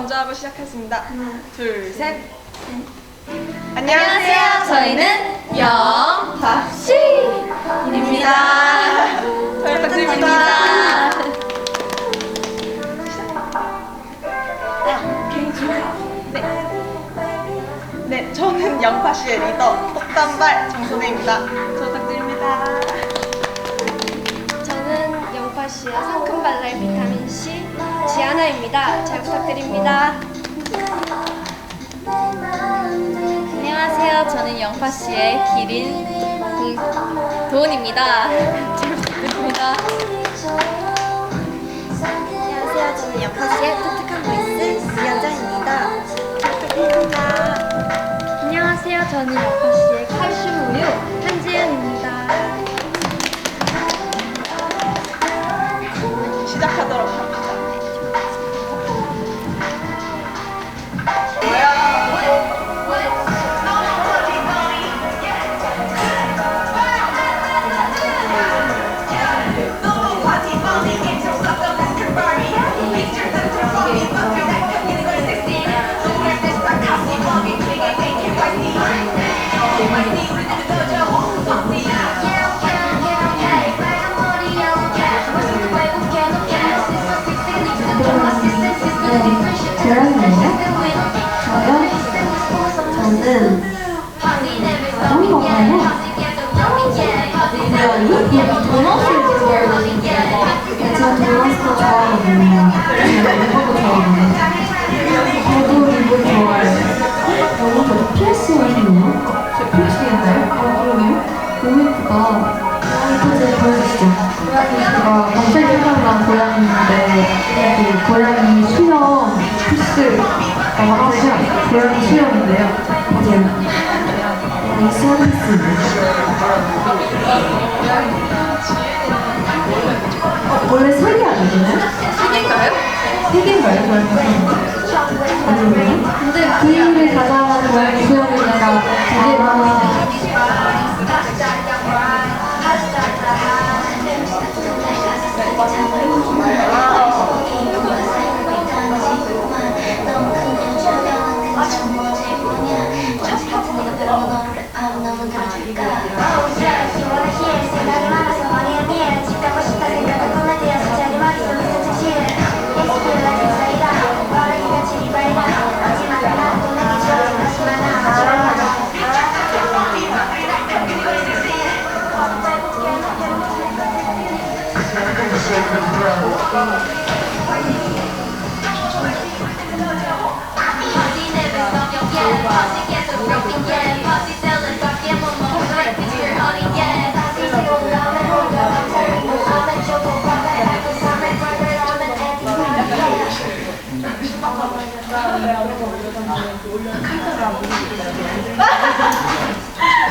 먼저 하고 시작하겠습니다. 둘, 셋. 안녕하세요. 저희는 영박씨입니다. 잘 부탁드립니다. 네. 네, 저는 영파 씨의 리더 똑단발 정선혜입니다. 저 부탁드립니다. 저는 영파 씨의 상큼 발랄 비타민C 지아나입니다. 잘 부탁드립니다. 안녕하세요. 저는 영파 씨의 기린 공- 도은입니다. 잘 부탁드립니다. 안녕하세요. 저는 영파 씨의 독특한 보이스 이연자입니다. 잘 부탁드립니다. 안녕하세요. 저는 영파 씨의 칼슘 우유 한지연입니다. 저는 어떤 건가요? 분명히 이 도넛을 좋아하는데 제가 도넛도 좋아하거든요. 제가 이거도 좋아하거든요. 저도 이거 좋아해요. 너무 저 필수였네요. 제 필수였나요? 아 그러네요. 너무 예쁘다. 이제 보여주시죠. 제가 갑자기 생각난 고양이인데 그 고양이 수영 필수라고 하세요. 고양이 수영인데요. 이제 서비스. 어, 원래 세 개 아니잖아요? 세 개인가요? 세 개인가요? 아니요. 근데 그 일을 가장한 고양이 수영이니까 두 개나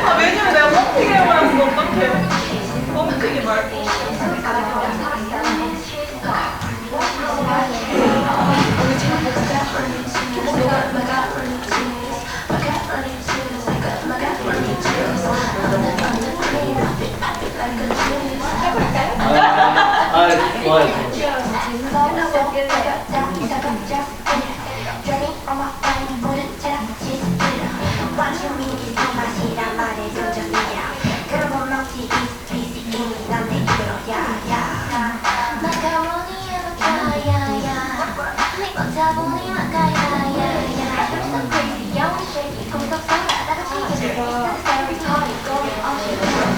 아, 메뉴를 내가 뻥튀기 해버렸어. 어떡해. 뻥튀기 말고. Johnny on my phone, wouldn't tell, just did. Watching me is my seat, I'm out of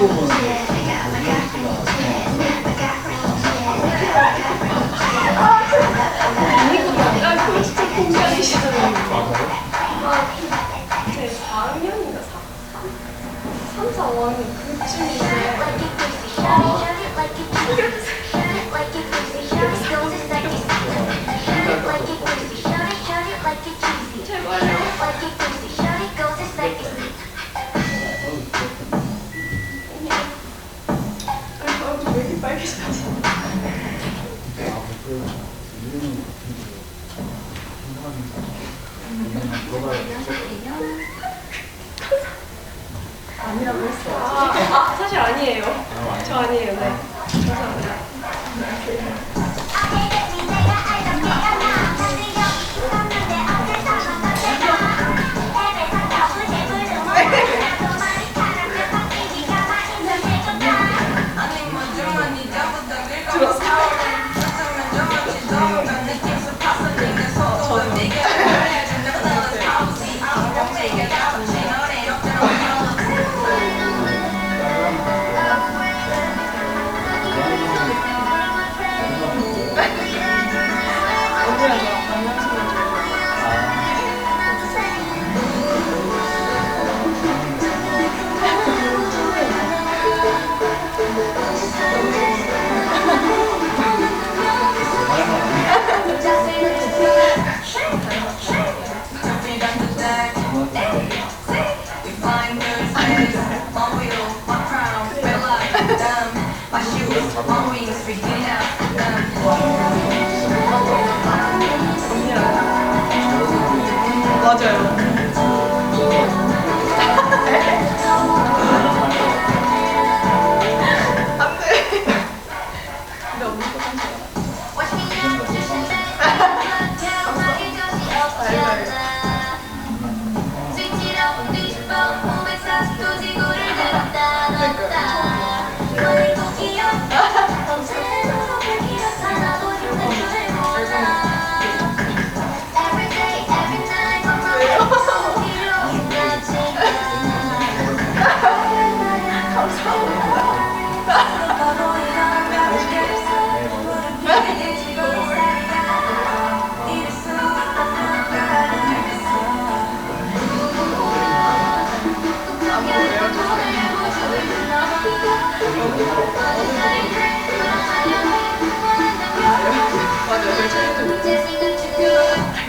원 3, 4원. 아니라고 했어요. 아, 사실 아니에요. 저 아니에요. 네.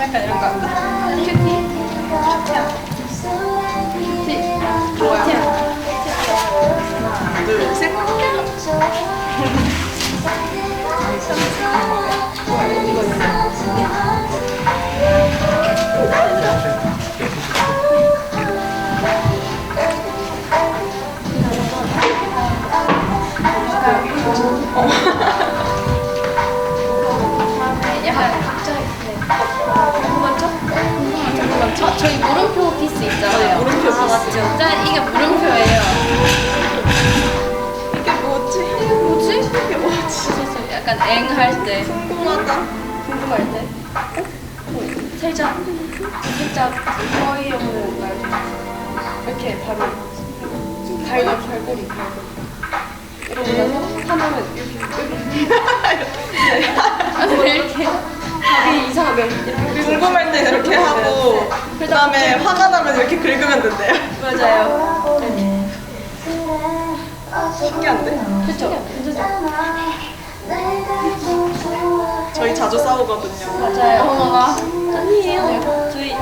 약간 이런 거. 큐티? 큐티. 뭐야? 하나, 둘, 셋. 약 맞죠? 짠, 이게 물음표예요. 이게 뭐지? 이게 뭐지? 이게 뭐지? 그래서 약간 엥 할 때, 궁금하다. 궁금할 때. 어, 살짝, 살짝 저희 형은 이렇게 바로 갈고 갈고리 갈고. 이러고 나서 하나는 이렇게 이렇게 이렇게 이게 이상하면 이렇게 궁금할 땐 이렇게 하고 그 다음에 화가 나면 이렇게 긁으면 된대요. 맞아요. 신기한데? 괜찮죠? 저희 자주 싸우거든요. 맞아요. 어머나. 아니에요. 저희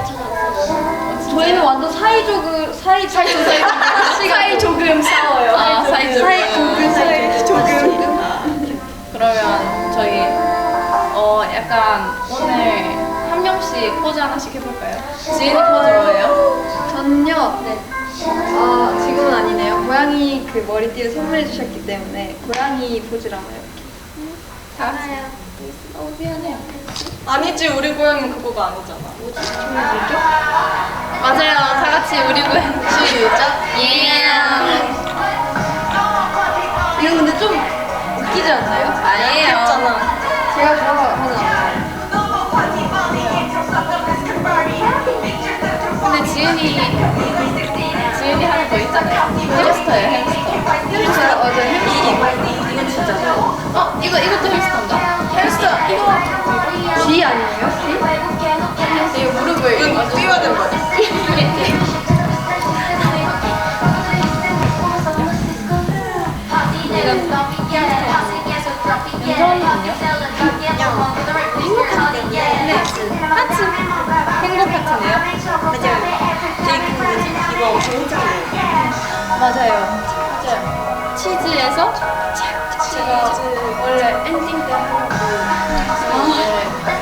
저희는 완전 사이조금 사이 사이 조금 사이 조금 싸워요. 아 사이 조금 사이 조금 사이 조금. 그러면 저희 어 약간 오늘 한 명씩 포즈 하나씩 해볼까요? 지은이 포즈 뭐예요? 저는요. 네. 아 지금은 아니네요. 고양이 그 머리띠를 선물해 주셨기 때문에 고양이 한번 해볼게요. 다 같이. 어 미안해요. 아니지 우리 고양이는 그거가 아니잖아. 맞아요. 다 같이 우리 고양이 시작. 예. 이거 근데 좀 웃기지 않나요? 아니에요. 했잖아. 제가 좋아하잖 지은이 지은이 하나 더 있잖아요. 햄스터예요, 햄스터. 햄스터 맞아요, 햄스터. 이건 진짜. 어, 이거 이것도 맞아요. 맞아요. 치즈에서 제가 원래 엔딩 때 하려고 나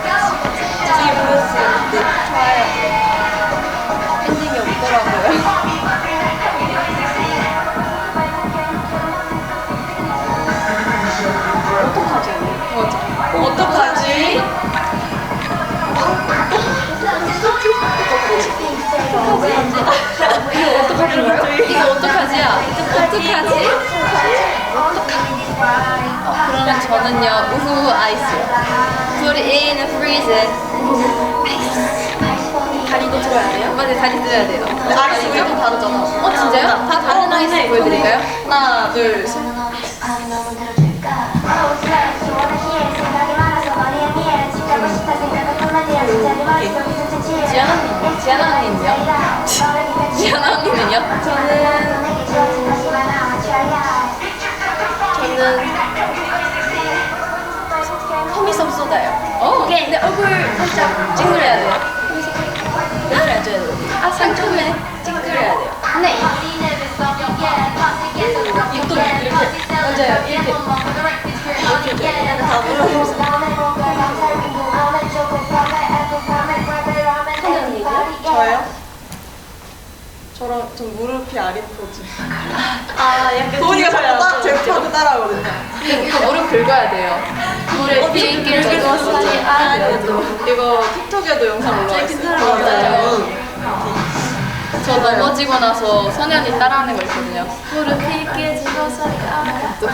어떡하지? 어, 그러면 저는요 우후 아이스요. It in a freezer. 다리도 들어야 돼요? 맞아요, 다리 들어야 돼요. 아이스 우리 다 다르잖아. 어 진짜요? 다 다른 아이스 보여드릴까요? 하나, 둘, 셋. 지아나 언니, 지아나 언니는요? 지아나 언니는요? 저는 저는 허미섬 쏟아요. 오, 근데 얼굴 살짝 찡그려야 돼요. 찡그려야 돼요. 아, 상처에 찡그려야 돼요. 네. 좀 무릎이 아린 포즈. 아, 약간 도훈이가 자꾸 따, 제 파도 따라하거든요. 이거 무릎 긁어야 돼요. 무릎 비행기를 긁었으니 알아도. 이거 틱톡에도 영상 올라왔어요. 맞아요. 저 넘어지고 나서 선현이 따라하는 거 있거든요. 무릎 비행기에 긁어서니 알아도.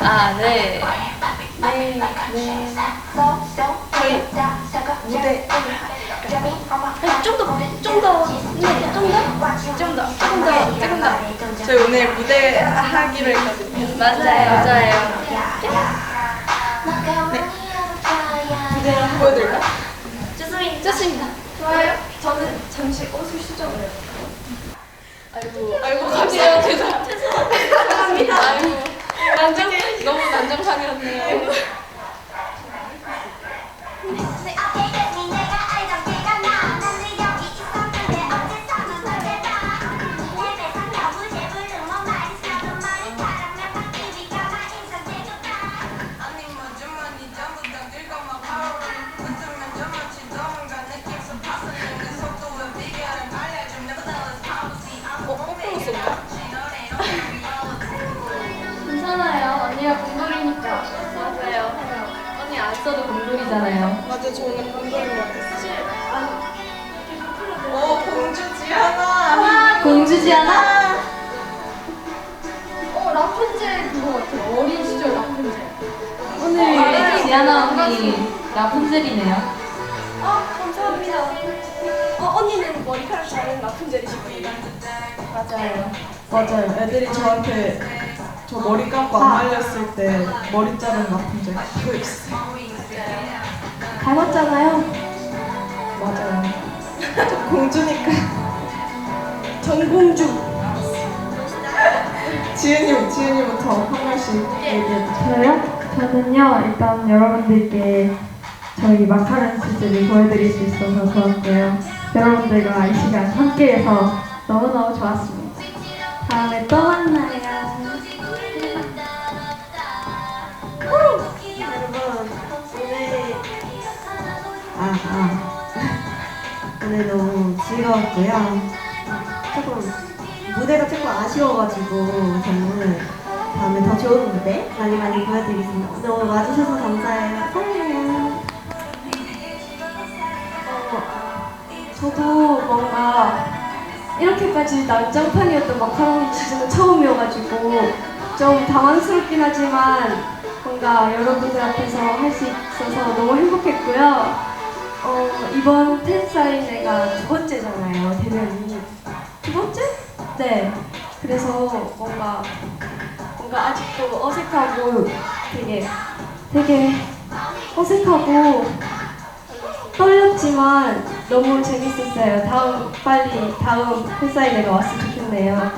아, 네. 네, 네. 저희 무대 저희 오늘 무대 하기로 했거든요. 맞아요, 맞아요. 무대 보여드릴까? 좋습니다. 좋아요. 저는 잠시 옷을 수정을. 아이고, 아이고 갑자기 죄송, 죄송합니다. 아이고, 난장, 너무 난장판이었네요. 주지 않아? 어, 라푼젤 그거 같아요. 어린 시절 라푼젤. 오늘 지아나 언니 라푼젤이네요. 아, 감사합니다. 어, 언니는 머리카락 자른 라푼젤이시군요. 맞아요. 맞아요. 애들이 저한테 저 머리 감고 안 말렸을 때 머리 자른 라푼젤 그거 있어요. 닮았잖아요. 맞아요. 저 공주니까. 전공주. 지은이, 지은이부터 한 말씩 얘기해 저요? 저는요, 일단 여러분들께 저희 마카롱 치즈를 보여드릴 수 있어서 좋았고요. 여러분들과 이 시간 함께해서 너무너무 좋았습니다. 다음에 또 만나요. 여러분, 오늘. 아, 아. 오늘 너무 즐거웠고요. 조금 무대가 조금 아쉬워가지고 저는 다음에 더 좋은 무대 많이 많이 보여드리겠습니다. 오늘 오늘 와주셔서 감사해요. 사랑해요. 저도 뭔가 이렇게까지 난장판이었던 마카로니 시즌은 처음이어가지고 좀 당황스럽긴 하지만 뭔가 여러분들 앞에서 할 수 있어서 너무 행복했고요. 어, 이번 팬사인회가 두 번째잖아요, 대면이. 두 번째? 네. 그래서 뭔가 뭔가 아직도 어색하고 되게 되게 어색하고 떨렸지만 너무 재밌었어요. 다음 빨리 다음 팬사인회가 왔으면 좋겠네요.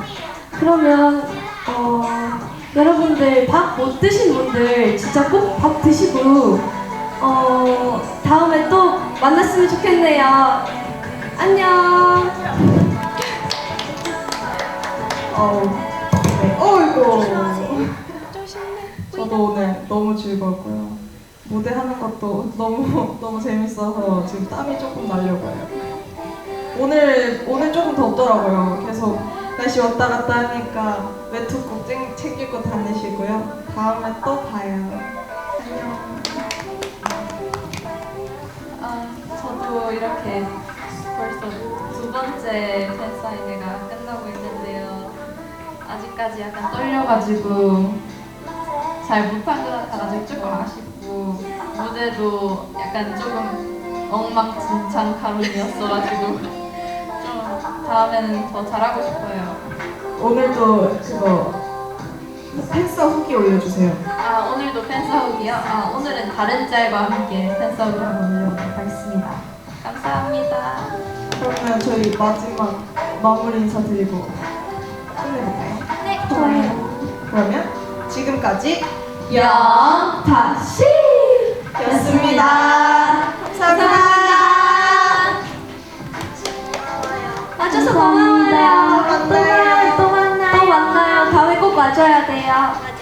그러면 어, 여러분들 밥 못 드신 분들 진짜 꼭 밥 드시고 어, 다음에 또 만났으면 좋겠네요. 안녕. 어우, 네. 어이구. 저도 오늘 너무 즐거웠고요. 무대 하는 것도 너무 너무 재밌어서 지금 땀이 조금 나려고 해요. 오늘 오늘 조금 덥더라고요. 계속 날씨 왔다 갔다 하니까 외투 꼭 챙- 챙기고 다니시고요. 다음에 또 봐요. 안녕. 아, 저도 이렇게 벌써 두 번째 팬사인회가 끝나고 있는데요. 아직까지 약간 떨려가지고 잘 못한 것 같아가지고 조금 아쉽고 무대도 약간 조금 엉망진창 가론이었어가지고 좀 다음에는 더 잘하고 싶어요. 오늘도 그거 팬싸 후기 올려주세요. 아 오늘도 팬싸우기요? 아 오늘은 다른 짤과 함께 팬싸우기 한번 올려보도록 하겠습니다. 감사합니다. 그러면 저희 마지막 마무리 인사 드리고 그러면 지금까지 영 다시 였습니다. 감사합니다. 와줘서 고마워요. 또 만나요. 또 만나요. 또 만나요. 다음에 꼭 와줘야 돼요.